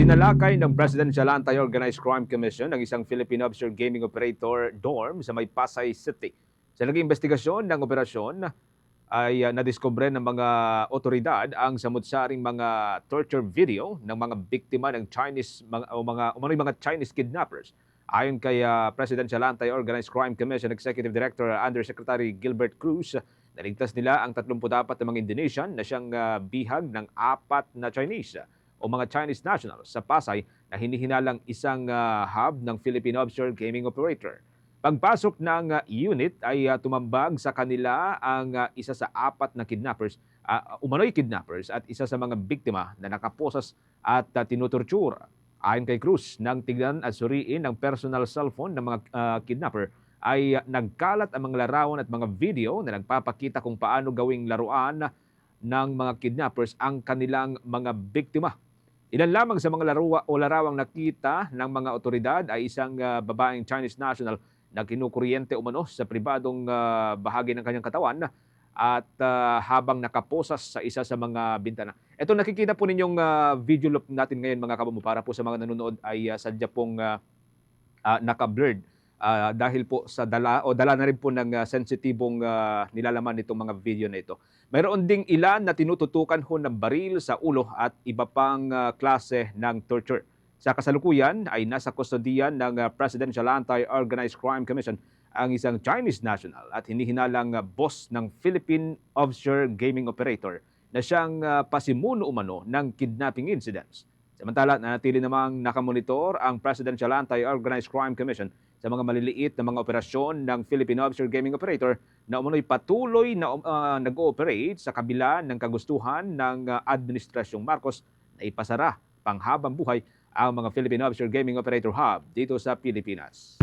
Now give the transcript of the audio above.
Sinalakay ng Presidential Anti-Organized Crime Commission ng isang Philippine offshore gaming operator dorm sa may Pasay City. Sa naging investigasyon ng operasyon ay uh, nadiskubre ng mga otoridad ang samut-saring mga torture video ng mga biktima ng Chinese mga, o mga mga Chinese kidnappers. Ayon kay uh, Presidential Anti-Organized Crime Commission Executive Director Undersecretary Gilbert Cruz, naligtas nila ang 34 na mga Indonesian na siyang uh, bihag ng apat na Chinese o mga Chinese nationals sa Pasay na hinihinalang isang uh, hub ng Philippine offshore gaming operator. Pagpasok ng uh, unit ay uh, tumambag sa kanila ang uh, isa sa apat na kidnappers, uh, umano'y kidnappers at isa sa mga biktima na nakaposas at uh, tinutorture. Ayon kay Cruz, nang tignan at suriin ang personal cellphone ng mga uh, kidnapper, ay uh, nagkalat ang mga larawan at mga video na nagpapakita kung paano gawing laruan ng mga kidnappers ang kanilang mga biktima. Ilan lamang sa mga larua o larawang nakita ng mga otoridad ay isang uh, babaeng Chinese national na kinukuryente umano sa pribadong uh, bahagi ng kanyang katawan at uh, habang nakaposas sa isa sa mga bintana. Ito nakikita po ninyong uh, video loop natin ngayon mga kabamu para po sa mga nanonood ay uh, sadya pong uh, uh, naka-blurred uh, dahil po sa dala o dala na rin po ng uh, sensitibong uh, nilalaman nitong mga video na ito. Mayroon ding ilan na tinututukan ho ng baril sa ulo at iba pang uh, klase ng torture. Sa kasalukuyan ay nasa kustodiyan ng uh, Presidential Anti-Organized Crime Commission ang isang Chinese national at hinihinalang uh, boss ng Philippine offshore gaming operator na siyang uh, pasimuno umano ng kidnapping incidents. Samantala, nanatili namang nakamonitor ang Presidential Anti-Organized Crime Commission sa mga maliliit na mga operasyon ng Philippine Offshore Gaming Operator na umano'y patuloy na uh, nag-ooperate sa kabila ng kagustuhan ng uh, Administrasyong Marcos na ipasara panghabang buhay ang mga Philippine Offshore Gaming Operator Hub dito sa Pilipinas.